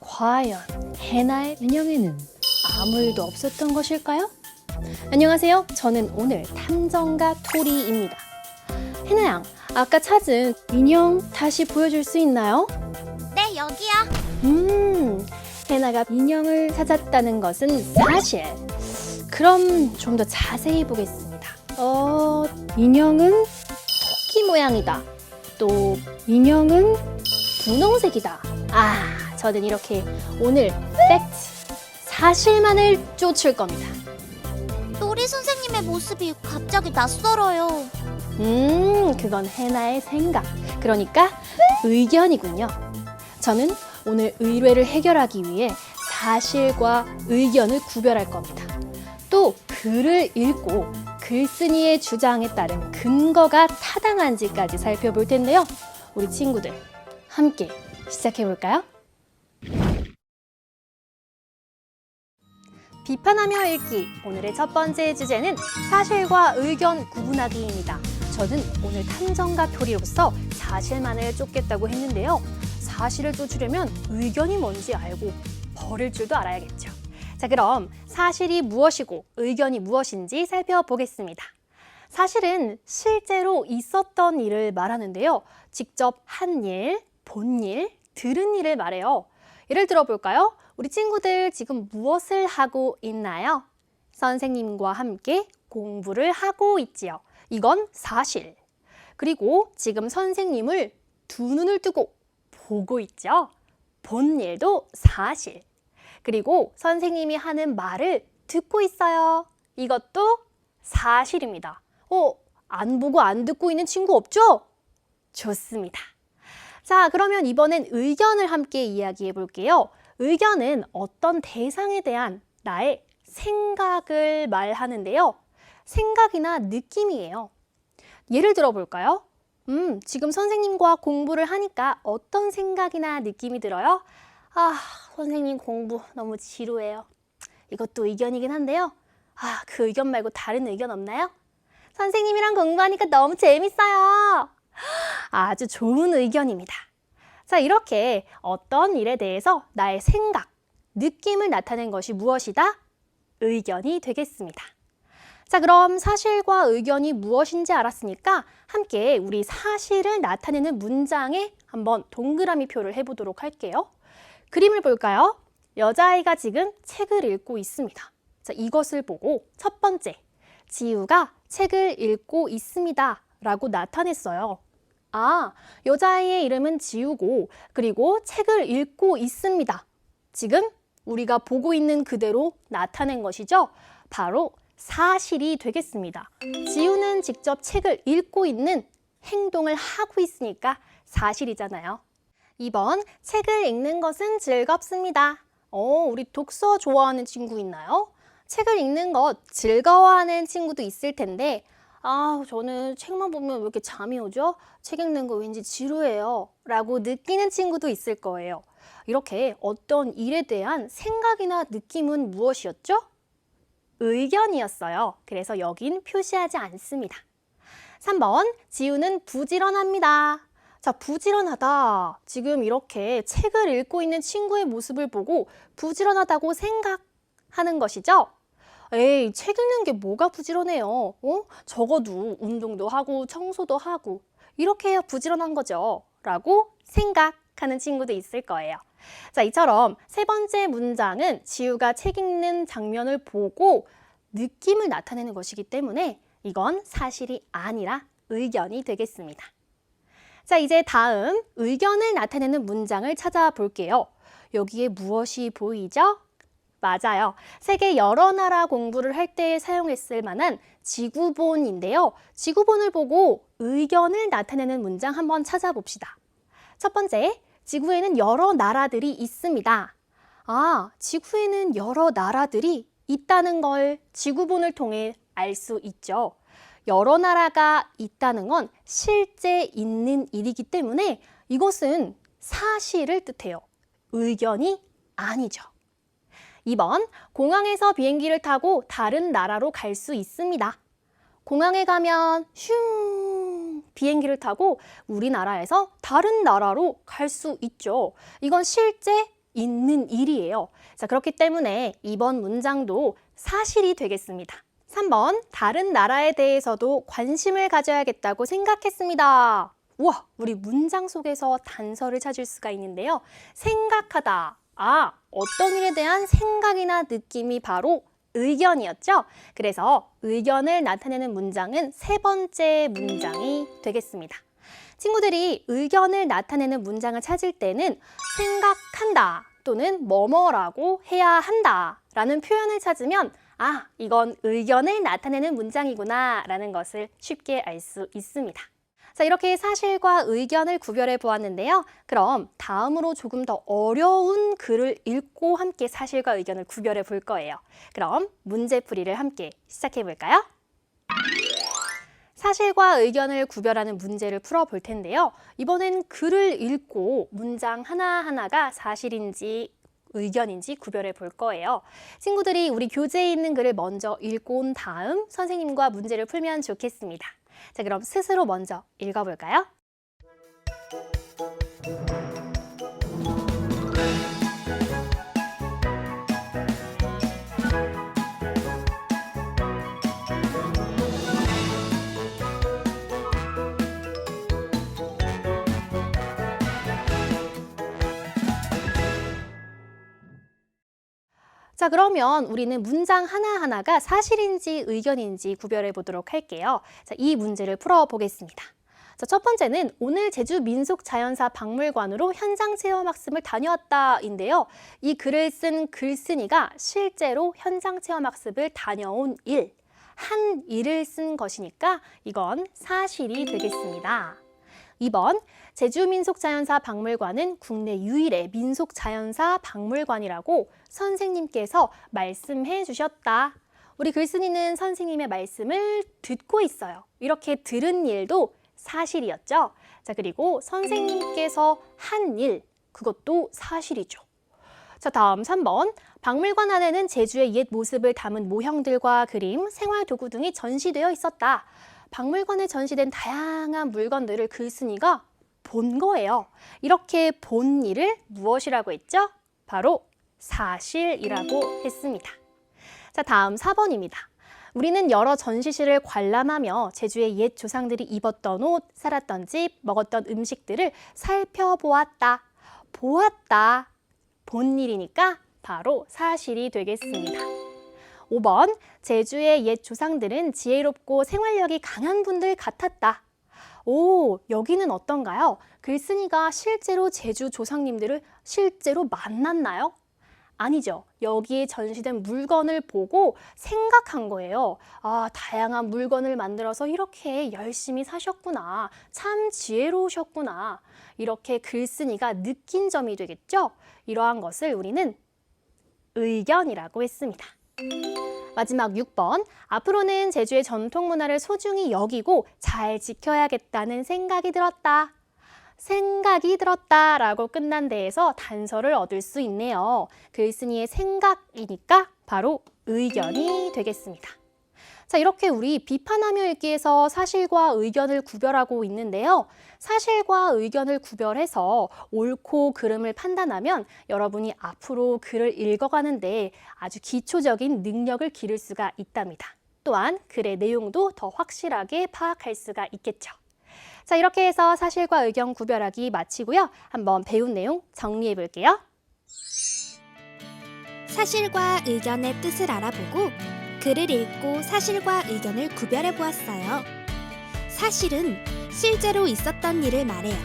과연 해나의 인형에는 아무 일도 없었던 것일까요? 안녕하세요. 저는 오늘 탐정가 토리입니다. 해나 양, 아까 찾은 인형 다시 보여줄 수 있나요? 네, 여기요. 음, 해나가 인형을 찾았다는 것은 사실. 그럼 좀 더 자세히 보겠습니다. 어, 인형은 토끼 모양이다. 또 인형은 분홍색이다. 아, 저는 이렇게 오늘 팩트, 사실만을 쫓을 겁니다. 또리 선생님의 모습이 갑자기 낯설어요. 음, 그건 해나의 생각. 그러니까 의견이군요. 저는 오늘 의뢰를 해결하기 위해 사실과 의견을 구별할 겁니다. 또 글을 읽고 글쓴이의 주장에 따른 근거가 타당한지까지 살펴볼 텐데요. 우리 친구들 함께 시작해 볼까요? 비판하며 읽기 오늘의 첫 번째 주제는 사실과 의견 구분하기입니다. 저는 오늘 탐정가 토리로서 사실만을 쫓겠다고 했는데요. 사실을 쫓으려면 의견이 뭔지 알고 버릴 줄도 알아야겠죠. 자, 그럼 사실이 무엇이고 의견이 무엇인지 살펴보겠습니다. 사실은 실제로 있었던 일을 말하는데요. 직접 한 일, 본 일, 들은 일을 말해요. 예를 들어 볼까요? 우리 친구들 지금 무엇을 하고 있나요? 선생님과 함께 공부를 하고 있지요. 이건 사실. 그리고 지금 선생님을 두 눈을 뜨고 보고 있죠. 본 일도 사실. 그리고 선생님이 하는 말을 듣고 있어요. 이것도 사실입니다. 어, 안 보고 안 듣고 있는 친구 없죠? 좋습니다. 자, 그러면 이번엔 의견을 함께 이야기해 볼게요. 의견은 어떤 대상에 대한 나의 생각을 말하는데요. 생각이나 느낌이에요. 예를 들어 볼까요? 음, 지금 선생님과 공부를 하니까 어떤 생각이나 느낌이 들어요? 아, 선생님 공부 너무 지루해요. 이것도 의견이긴 한데요. 아, 그 의견 말고 다른 의견 없나요? 선생님이랑 공부하니까 너무 재밌어요. 아주 좋은 의견입니다. 자, 이렇게 어떤 일에 대해서 나의 생각, 느낌을 나타낸 것이 무엇이다? 의견이 되겠습니다. 자, 그럼 사실과 의견이 무엇인지 알았으니까 함께 우리 사실을 나타내는 문장에 한번 동그라미 표를 해보도록 할게요. 그림을 볼까요? 여자아이가 지금 책을 읽고 있습니다. 자, 이것을 보고 첫 번째, 지우가 책을 읽고 있습니다. 라고 나타냈어요. 아, 여자아이의 이름은 지우고, 그리고 책을 읽고 있습니다. 지금 우리가 보고 있는 그대로 나타낸 것이죠. 바로 사실이 되겠습니다. 지우는 직접 책을 읽고 있는 행동을 하고 있으니까 사실이잖아요. 2번, 책을 읽는 것은 즐겁습니다. 어, 우리 독서 좋아하는 친구 있나요? 책을 읽는 것 즐거워하는 친구도 있을 텐데, 아, 저는 책만 보면 왜 이렇게 잠이 오죠? 책 읽는 거 왠지 지루해요. 라고 느끼는 친구도 있을 거예요. 이렇게 어떤 일에 대한 생각이나 느낌은 무엇이었죠? 의견이었어요. 그래서 여긴 표시하지 않습니다. 3번, 지우는 부지런합니다. 자, 부지런하다. 지금 이렇게 책을 읽고 있는 친구의 모습을 보고 부지런하다고 생각하는 것이죠. 에이, 책 읽는 게 뭐가 부지런해요? 어? 적어도 운동도 하고 청소도 하고 이렇게 해야 부지런한 거죠. 라고 생각하는 친구도 있을 거예요. 자, 이처럼 세 번째 문장은 지우가 책 읽는 장면을 보고 느낌을 나타내는 것이기 때문에 이건 사실이 아니라 의견이 되겠습니다. 자, 이제 다음 의견을 나타내는 문장을 찾아볼게요. 여기에 무엇이 보이죠? 맞아요. 세계 여러 나라 공부를 할 때 사용했을 만한 지구본인데요. 지구본을 보고 의견을 나타내는 문장 한번 찾아봅시다. 첫 번째, 지구에는 여러 나라들이 있습니다. 아, 지구에는 여러 나라들이 있다는 걸 지구본을 통해 알 수 있죠. 여러 나라가 있다는 건 실제 있는 일이기 때문에 이것은 사실을 뜻해요. 의견이 아니죠. 2번, 공항에서 비행기를 타고 다른 나라로 갈 수 있습니다. 공항에 가면 슝 비행기를 타고 우리나라에서 다른 나라로 갈 수 있죠. 이건 실제 있는 일이에요. 자, 그렇기 때문에 이번 문장도 사실이 되겠습니다. 3번, 다른 나라에 대해서도 관심을 가져야겠다고 생각했습니다. 우와, 우리 문장 속에서 단서를 찾을 수가 있는데요. 생각하다. 아, 어떤 일에 대한 생각이나 느낌이 바로 의견이었죠. 그래서 의견을 나타내는 문장은 세 번째 문장이 되겠습니다. 친구들이 의견을 나타내는 문장을 찾을 때는 생각한다 또는 뭐뭐라고 해야 한다 라는 표현을 찾으면 아, 이건 의견을 나타내는 문장이구나 라는 것을 쉽게 알 수 있습니다. 자, 이렇게 사실과 의견을 구별해 보았는데요. 그럼 다음으로 조금 더 어려운 글을 읽고 함께 사실과 의견을 구별해 볼 거예요. 그럼 문제풀이를 함께 시작해 볼까요? 사실과 의견을 구별하는 문제를 풀어 볼 텐데요. 이번엔 글을 읽고 문장 하나하나가 사실인지 의견인지 구별해 볼 거예요. 친구들이 우리 교재에 있는 글을 먼저 읽고 온 다음 선생님과 문제를 풀면 좋겠습니다. 자, 그럼 스스로 먼저 읽어볼까요? 자, 그러면 우리는 문장 하나하나가 사실인지 의견인지 구별해 보도록 할게요. 자, 이 문제를 풀어 보겠습니다. 자, 첫 번째는 오늘 제주 민속자연사 박물관으로 현장 체험 학습을 다녀왔다인데요. 이 글을 쓴 글쓴이가 실제로 현장 체험 학습을 다녀온 일, 한 일을 쓴 것이니까 이건 사실이 되겠습니다. 2번 제주민속자연사 박물관은 국내 유일의 민속자연사 박물관이라고 선생님께서 말씀해 주셨다. 우리 글쓴이는 선생님의 말씀을 듣고 있어요. 이렇게 들은 일도 사실이었죠. 자, 그리고 선생님께서 한 일, 그것도 사실이죠. 자, 다음 3번. 박물관 안에는 제주의 옛 모습을 담은 모형들과 그림, 생활 도구 등이 전시되어 있었다. 박물관에 전시된 다양한 물건들을 글쓴이가 본 거예요. 이렇게 본 일을 무엇이라고 했죠? 바로 사실이라고 했습니다. 자, 다음 4번입니다. 우리는 여러 전시실을 관람하며 제주의 옛 조상들이 입었던 옷, 살았던 집, 먹었던 음식들을 살펴보았다. 보았다. 본 일이니까 바로 사실이 되겠습니다. 5번 제주의 옛 조상들은 지혜롭고 생활력이 강한 분들 같았다. 오, 여기는 어떤가요? 글쓴이가 실제로 제주 조상님들을 실제로 만났나요? 아니죠. 여기에 전시된 물건을 보고 생각한 거예요. 아, 다양한 물건을 만들어서 이렇게 열심히 사셨구나. 참 지혜로우셨구나. 이렇게 글쓴이가 느낀 점이 되겠죠? 이러한 것을 우리는 의견이라고 했습니다. 마지막 6번. 앞으로는 제주의 전통 문화를 소중히 여기고 잘 지켜야겠다는 생각이 들었다. 생각이 들었다 라고 끝난 데에서 단서를 얻을 수 있네요. 글쓴이의 생각이니까 바로 의견이 되겠습니다. 자, 이렇게 우리 비판하며 읽기에서 사실과 의견을 구별하고 있는데요. 사실과 의견을 구별해서 옳고 그름을 판단하면 여러분이 앞으로 글을 읽어가는데 아주 기초적인 능력을 기를 수가 있답니다. 또한 글의 내용도 더 확실하게 파악할 수가 있겠죠. 자, 이렇게 해서 사실과 의견 구별하기 마치고요. 한번 배운 내용 정리해 볼게요. 사실과 의견의 뜻을 알아보고 글을 읽고 사실과 의견을 구별해 보았어요. 사실은 실제로 있었던 일을 말해요.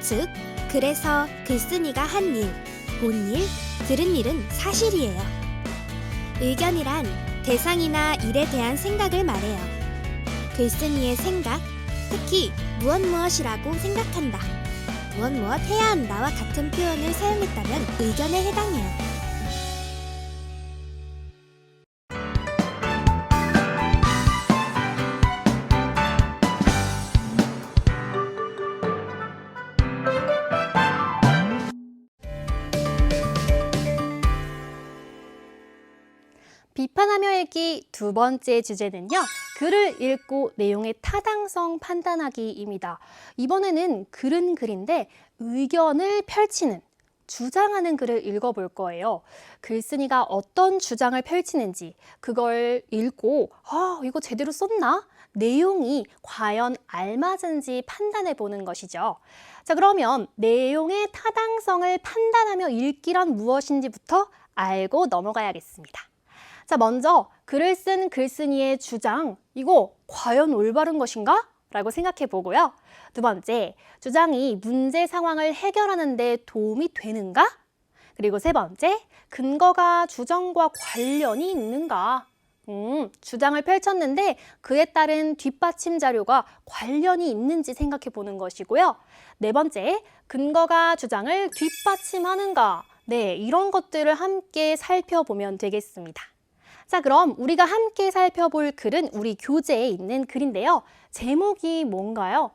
즉, 그래서 글쓴이가 한 일, 본 일, 들은 일은 사실이에요. 의견이란 대상이나 일에 대한 생각을 말해요. 글쓴이의 생각, 특히 무엇 무엇이라고 생각한다. 무엇 무엇 해야 한다와 같은 표현을 사용했다면 의견에 해당해요. 읽기 두 번째 주제는요. 글을 읽고 내용의 타당성 판단하기입니다. 이번에는 글은 글인데 의견을 펼치는 주장하는 글을 읽어볼 거예요. 글쓴이가 어떤 주장을 펼치는지 그걸 읽고 아 이거 제대로 썼나? 내용이 과연 알맞은지 판단해 보는 것이죠. 자 그러면 내용의 타당성을 판단하며 읽기란 무엇인지부터 알고 넘어가야겠습니다. 자 먼저 글을 쓴 글쓴이의 주장 이거 과연 올바른 것인가? 라고 생각해 보고요. 두 번째, 주장이 문제 상황을 해결하는 데 도움이 되는가? 그리고 세 번째, 근거가 주장과 관련이 있는가? 음, 주장을 펼쳤는데 그에 따른 뒷받침 자료가 관련이 있는지 생각해 보는 것이고요. 네 번째, 근거가 주장을 뒷받침하는가? 네, 이런 것들을 함께 살펴보면 되겠습니다. 자, 그럼 우리가 함께 살펴볼 글은 우리 교재에 있는 글인데요. 제목이 뭔가요?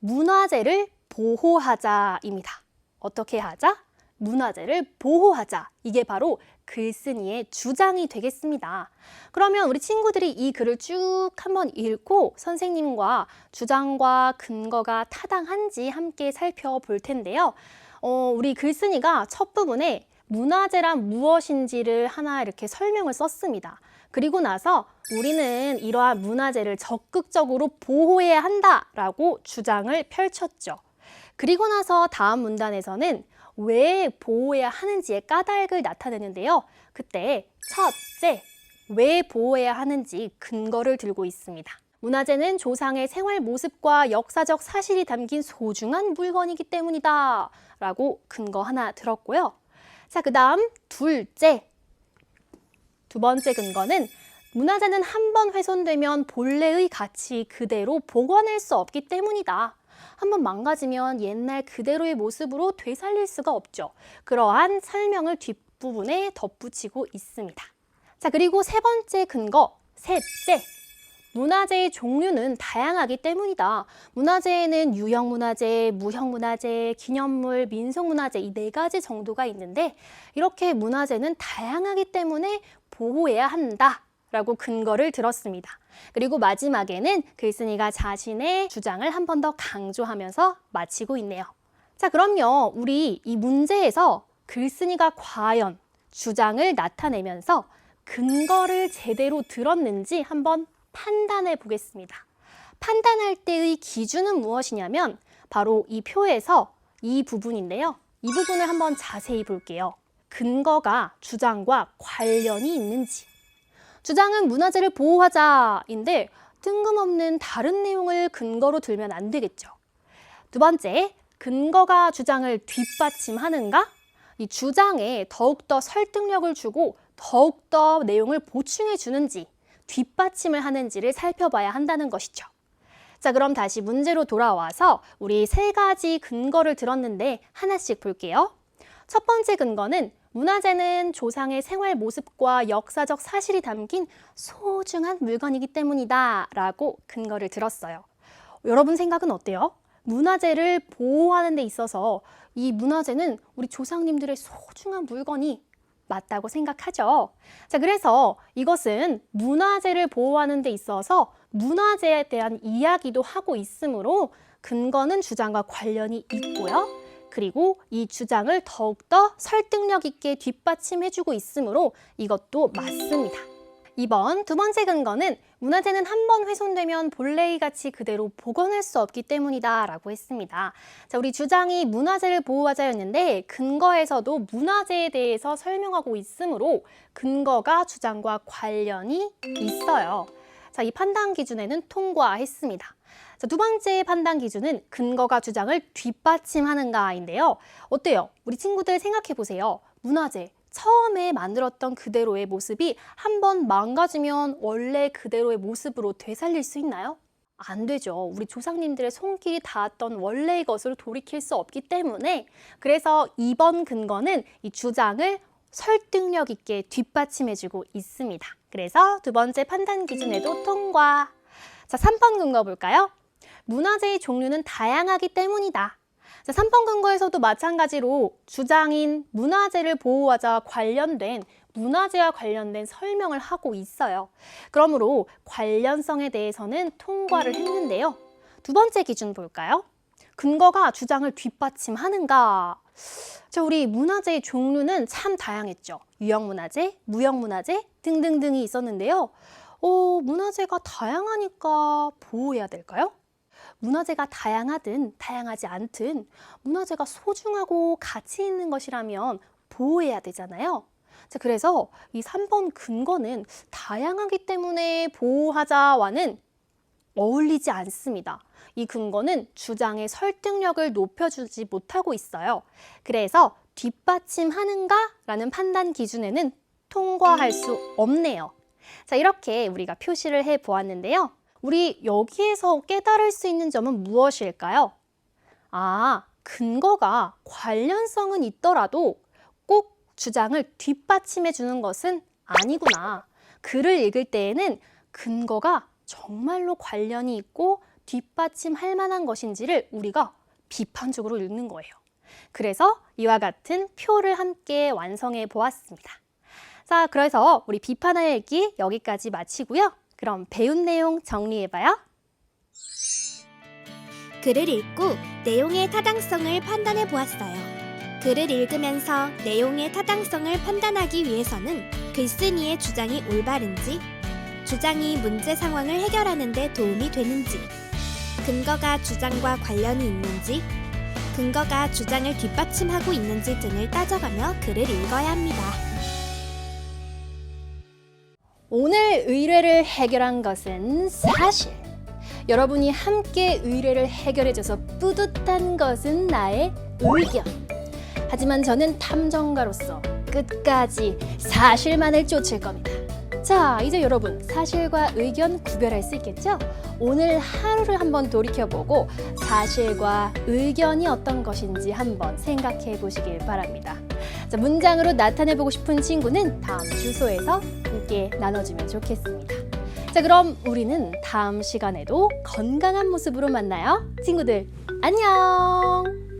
문화재를 보호하자입니다. 어떻게 하자? 문화재를 보호하자. 이게 바로 글쓴이의 주장이 되겠습니다. 그러면 우리 친구들이 이 글을 쭉 한번 읽고 선생님과 주장과 근거가 타당한지 함께 살펴볼 텐데요. 어, 우리 글쓴이가 첫 부분에 문화재란 무엇인지를 하나 이렇게 설명을 썼습니다. 그리고 나서 우리는 이러한 문화재를 적극적으로 보호해야 한다라고 주장을 펼쳤죠. 그리고 나서 다음 문단에서는 왜 보호해야 하는지의 까닭을 나타내는데요. 그때 첫째, 왜 보호해야 하는지 근거를 들고 있습니다. 문화재는 조상의 생활 모습과 역사적 사실이 담긴 소중한 물건이기 때문이다. 라고 근거 하나 들었고요. 자, 그 다음 둘째. 두 번째 근거는 문화재는 한 번 훼손되면 본래의 가치 그대로 복원할 수 없기 때문이다. 한번 망가지면 옛날 그대로의 모습으로 되살릴 수가 없죠. 그러한 설명을 뒷부분에 덧붙이고 있습니다. 자, 그리고 세 번째 근거, 셋째. 문화재의 종류는 다양하기 때문이다. 문화재에는 유형 문화재, 무형 문화재, 기념물, 민속 문화재 이 네 가지 정도가 있는데 이렇게 문화재는 다양하기 때문에 보호해야 한다. 라고 근거를 들었습니다. 그리고 마지막에는 글쓴이가 자신의 주장을 한 번 더 강조하면서 마치고 있네요. 자, 그럼요. 우리 이 문제에서 글쓴이가 과연 주장을 나타내면서 근거를 제대로 들었는지 한번 판단해 보겠습니다. 판단할 때의 기준은 무엇이냐면 바로 이 표에서 이 부분인데요. 이 부분을 한번 자세히 볼게요. 근거가 주장과 관련이 있는지. 주장은 문화재를 보호하자인데 뜬금없는 다른 내용을 근거로 들면 안 되겠죠. 두 번째, 근거가 주장을 뒷받침하는가? 이 주장에 더욱더 설득력을 주고 더욱더 내용을 보충해 주는지 뒷받침을 하는지를 살펴봐야 한다는 것이죠. 자, 그럼 다시 문제로 돌아와서 우리 세 가지 근거를 들었는데 하나씩 볼게요. 첫 번째 근거는 문화재는 조상의 생활 모습과 역사적 사실이 담긴 소중한 물건이기 때문이다 라고 근거를 들었어요. 여러분 생각은 어때요? 문화재를 보호하는 데 있어서 이 문화재는 우리 조상님들의 소중한 물건이 맞다고 생각하죠. 자, 그래서 이것은 문화재를 보호하는 데 있어서 문화재에 대한 이야기도 하고 있으므로 근거는 주장과 관련이 있고요. 그리고 이 주장을 더욱더 설득력 있게 뒷받침해주고 있으므로 이것도 맞습니다. 2번 두 번째 근거는 문화재는 한 번 훼손되면 본래의 가치 그대로 복원할 수 없기 때문이다 라고 했습니다. 자, 우리 주장이 문화재를 보호하자였는데 근거에서도 문화재에 대해서 설명하고 있으므로 근거가 주장과 관련이 있어요. 자, 이 판단 기준에는 통과했습니다. 자, 두 번째 판단 기준은 근거가 주장을 뒷받침하는가인데요. 어때요? 우리 친구들 생각해 보세요. 문화재. 처음에 만들었던 그대로의 모습이 한번 망가지면 원래 그대로의 모습으로 되살릴 수 있나요? 안 되죠. 우리 조상님들의 손길이 닿았던 원래의 것으로 돌이킬 수 없기 때문에 그래서 이번 근거는 이 주장을 설득력 있게 뒷받침해주고 있습니다. 그래서 두 번째 판단 기준에도 통과. 자, 3번 근거 볼까요? 문화재의 종류는 다양하기 때문이다. 자, 3번 근거에서도 마찬가지로 주장인 문화재를 보호하자 관련된 문화재와 관련된 설명을 하고 있어요. 그러므로 관련성에 대해서는 통과를 했는데요. 두 번째 기준 볼까요? 근거가 주장을 뒷받침하는가? 자, 우리 문화재의 종류는 참 다양했죠. 유형문화재, 무형문화재 등등등이 있었는데요. 어, 문화재가 다양하니까 보호해야 될까요? 문화재가 다양하든 다양하지 않든 문화재가 소중하고 가치 있는 것이라면 보호해야 되잖아요. 자, 그래서 이 3번 근거는 다양하기 때문에 보호하자와는 어울리지 않습니다. 이 근거는 주장의 설득력을 높여주지 못하고 있어요. 그래서 뒷받침하는가? 라는 판단 기준에는 통과할 수 없네요. 자, 이렇게 우리가 표시를 해 보았는데요. 우리 여기에서 깨달을 수 있는 점은 무엇일까요? 아, 근거가 관련성은 있더라도 꼭 주장을 뒷받침해 주는 것은 아니구나. 글을 읽을 때에는 근거가 정말로 관련이 있고 뒷받침할 만한 것인지를 우리가 비판적으로 읽는 거예요. 그래서 이와 같은 표를 함께 완성해 보았습니다. 자, 그래서 우리 비판할 얘기 여기까지 마치고요. 그럼 배운 내용 정리해봐요. 글을 읽고 내용의 타당성을 판단해 보았어요. 글을 읽으면서 내용의 타당성을 판단하기 위해서는 글쓴이의 주장이 올바른지, 주장이 문제 상황을 해결하는 데 도움이 되는지, 근거가 주장과 관련이 있는지, 근거가 주장을 뒷받침하고 있는지 등을 따져가며 글을 읽어야 합니다. 오늘 의뢰를 해결한 것은 사실. 여러분이 함께 의뢰를 해결해줘서 뿌듯한 것은 나의 의견. 하지만 저는 탐정가로서 끝까지 사실만을 쫓을 겁니다. 자, 이제 여러분 사실과 의견 구별할 수 있겠죠? 오늘 하루를 한번 돌이켜보고 사실과 의견이 어떤 것인지 한번 생각해 보시길 바랍니다. 자, 문장으로 나타내 보고 싶은 친구는 다음 주소에서 함께 나눠주면 좋겠습니다. 자, 그럼 우리는 다음 시간에도 건강한 모습으로 만나요. 친구들, 안녕!